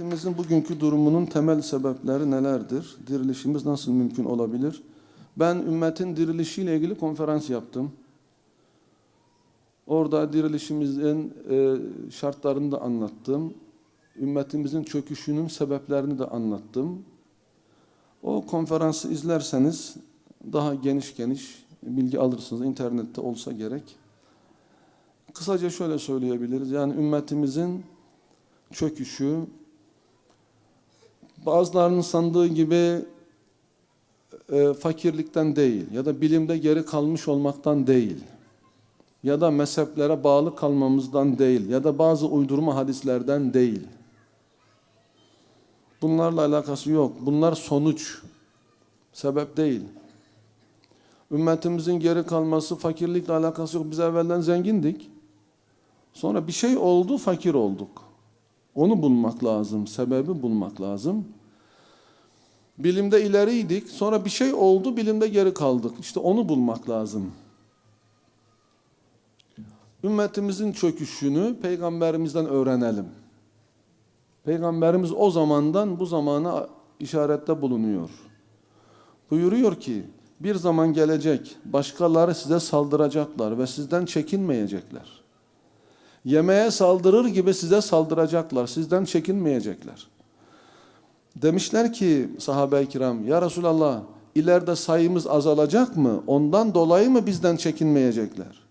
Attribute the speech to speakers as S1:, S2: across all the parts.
S1: Ümmetimizin bugünkü durumunun temel sebepleri nelerdir? Dirilişimiz nasıl mümkün olabilir? Ben ümmetin dirilişiyle ilgili konferans yaptım. Orada dirilişimizin e, şartlarını da anlattım. Ümmetimizin çöküşünün sebeplerini de anlattım. O konferansı izlerseniz daha geniş geniş bilgi alırsınız. İnternette olsa gerek. Kısaca şöyle söyleyebiliriz. Yani ümmetimizin çöküşü, bazılarının sandığı gibi e, fakirlikten değil ya da bilimde geri kalmış olmaktan değil ya da mezheplere bağlı kalmamızdan değil ya da bazı uydurma hadislerden değil. Bunlarla alakası yok. Bunlar sonuç, sebep değil. Ümmetimizin geri kalması fakirlikle alakası yok. Biz evvelden zengindik. Sonra bir şey oldu, fakir olduk. Onu bulmak lazım, sebebi bulmak lazım. Bilimde ileriydik, sonra bir şey oldu, bilimde geri kaldık. İşte onu bulmak lazım. Ümmetimizin çöküşünü peygamberimizden öğrenelim. Peygamberimiz o zamandan bu zamana işarette bulunuyor. Buyuruyor ki, bir zaman gelecek, başkaları size saldıracaklar ve sizden çekinmeyecekler. Yemeğe saldırır gibi size saldıracaklar, sizden çekinmeyecekler. Demişler ki sahabe-i kiram, ya Resulallah ileride sayımız azalacak mı? Ondan dolayı mı bizden çekinmeyecekler?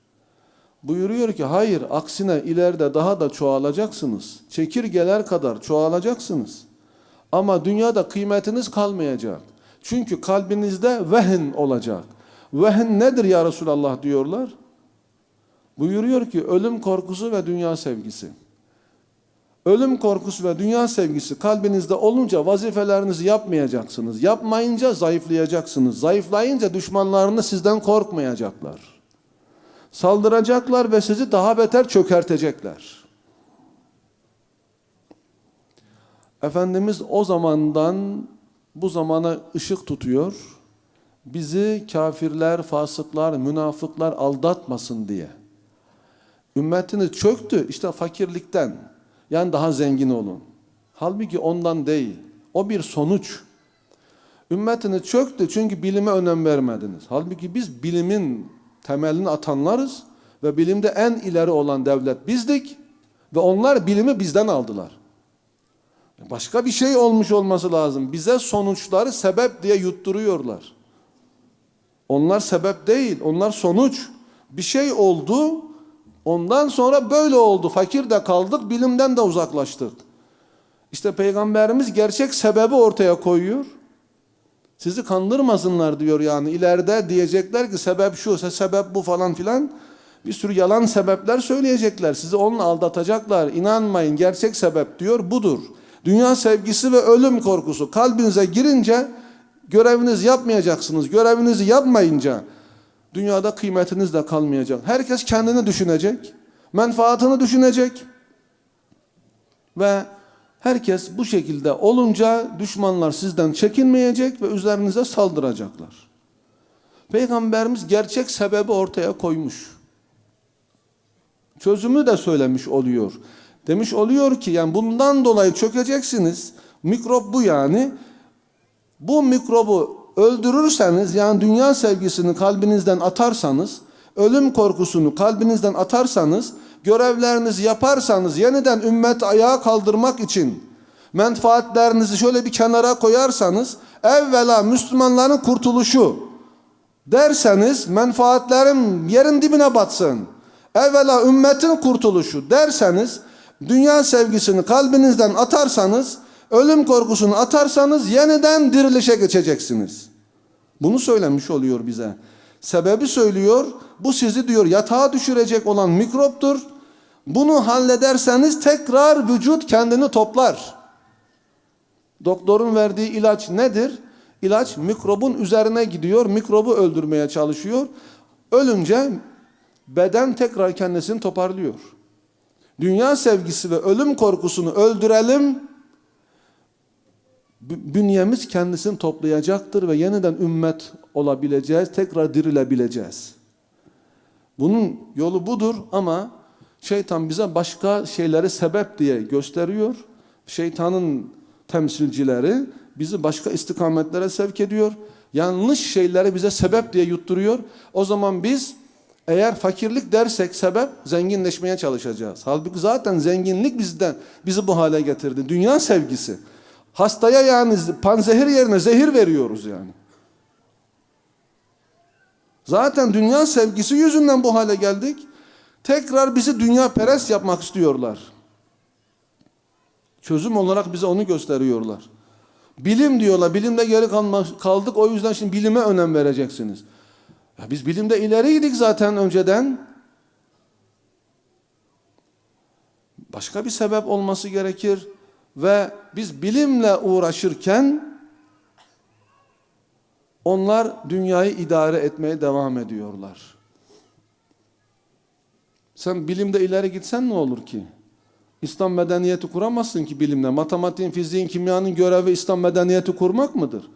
S1: Buyuruyor ki hayır aksine ileride daha da çoğalacaksınız. Çekirgeler kadar çoğalacaksınız. Ama dünyada kıymetiniz kalmayacak. Çünkü kalbinizde vehn olacak. Vehn nedir ya Resulallah diyorlar. Buyuruyor ki ölüm korkusu ve dünya sevgisi. Ölüm korkusu ve dünya sevgisi kalbinizde olunca vazifelerinizi yapmayacaksınız. Yapmayınca zayıflayacaksınız. Zayıflayınca düşmanlarını sizden korkmayacaklar. Saldıracaklar ve sizi daha beter çökertecekler. Efendimiz o zamandan bu zamana ışık tutuyor. Bizi kafirler, fasıklar, münafıklar aldatmasın diye. Ümmetiniz çöktü işte fakirlikten. Yani daha zengin olun. Halbuki ondan değil. O bir sonuç. Ümmetiniz çöktü çünkü bilime önem vermediniz. Halbuki biz bilimin temelini atanlarız ve bilimde en ileri olan devlet bizdik ve onlar bilimi bizden aldılar. Başka bir şey olmuş olması lazım. Bize sonuçları sebep diye yutturuyorlar. Onlar sebep değil, onlar sonuç. Bir şey oldu, ondan sonra böyle oldu. Fakir de kaldık, bilimden de uzaklaştık. İşte Peygamberimiz gerçek sebebi ortaya koyuyor. Sizi kandırmasınlar diyor yani. ileride diyecekler ki sebep şu, sebep bu falan filan. Bir sürü yalan sebepler söyleyecekler. Sizi onunla aldatacaklar. İnanmayın gerçek sebep diyor budur. Dünya sevgisi ve ölüm korkusu kalbinize girince görevinizi yapmayacaksınız. Görevinizi yapmayınca dünyada kıymetiniz de kalmayacak. Herkes kendini düşünecek. Menfaatını düşünecek. Ve herkes bu şekilde olunca düşmanlar sizden çekinmeyecek ve üzerinize saldıracaklar. Peygamberimiz gerçek sebebi ortaya koymuş. Çözümü de söylemiş oluyor. Demiş oluyor ki yani bundan dolayı çökeceksiniz. Mikrop bu yani. Bu mikrobu öldürürseniz yani dünya sevgisini kalbinizden atarsanız, ölüm korkusunu kalbinizden atarsanız, görevlerinizi yaparsanız, yeniden ümmet ayağa kaldırmak için menfaatlerinizi şöyle bir kenara koyarsanız, evvela Müslümanların kurtuluşu derseniz menfaatlerim yerin dibine batsın. Evvela ümmetin kurtuluşu derseniz, dünya sevgisini kalbinizden atarsanız, ölüm korkusunu atarsanız yeniden dirilişe geçeceksiniz. Bunu söylemiş oluyor bize. Sebebi söylüyor. Bu sizi diyor yatağa düşürecek olan mikroptur. Bunu hallederseniz tekrar vücut kendini toplar. Doktorun verdiği ilaç nedir? İlaç mikrobun üzerine gidiyor, mikrobu öldürmeye çalışıyor. Ölünce beden tekrar kendisini toparlıyor. Dünya sevgisi ve ölüm korkusunu öldürelim. Bünyemiz kendisini toplayacaktır ve yeniden ümmet olabileceğiz, tekrar dirilebileceğiz. Bunun yolu budur ama şeytan bize başka şeyleri sebep diye gösteriyor şeytanın temsilcileri bizi başka istikametlere sevk ediyor. Yanlış şeyleri bize sebep diye yutturuyor. O zaman biz eğer fakirlik dersek sebep zenginleşmeye çalışacağız. Halbuki zaten zenginlik bizden bizi bu hale getirdi. Dünya sevgisi. Hastaya yani panzehir yerine zehir veriyoruz yani. Zaten dünya sevgisi yüzünden bu hale geldik. Tekrar bizi dünya perest yapmak istiyorlar. Çözüm olarak bize onu gösteriyorlar. Bilim diyorlar. Bilimde geri kaldık. O yüzden şimdi bilime önem vereceksiniz. Ya biz bilimde ileriydik zaten önceden. Başka bir sebep olması gerekir. Ve biz bilimle uğraşırken onlar dünyayı idare etmeye devam ediyorlar. Sen bilimde ileri gitsen ne olur ki? İslam medeniyeti kuramazsın ki bilimle. Matematiğin, fiziğin, kimyanın görevi İslam medeniyeti kurmak mıdır?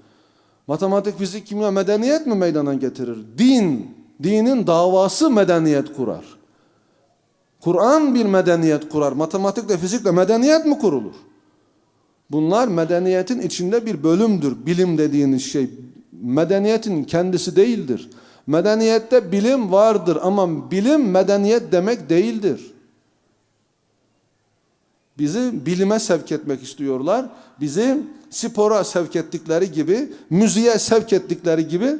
S1: Matematik, fizik, kimya medeniyet mi meydana getirir? Din, dinin davası medeniyet kurar. Kur'an bir medeniyet kurar. Matematikle, fizikle medeniyet mi kurulur? Bunlar medeniyetin içinde bir bölümdür. Bilim dediğiniz şey medeniyetin kendisi değildir. Medeniyette bilim vardır ama bilim medeniyet demek değildir. Bizi bilime sevk etmek istiyorlar. Bizi spora sevk ettikleri gibi, müziğe sevk ettikleri gibi,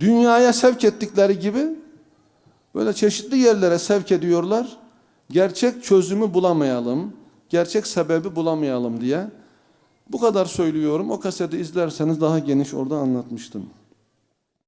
S1: dünyaya sevk ettikleri gibi böyle çeşitli yerlere sevk ediyorlar. Gerçek çözümü bulamayalım, gerçek sebebi bulamayalım diye. Bu kadar söylüyorum. O kaseti izlerseniz daha geniş orada anlatmıştım.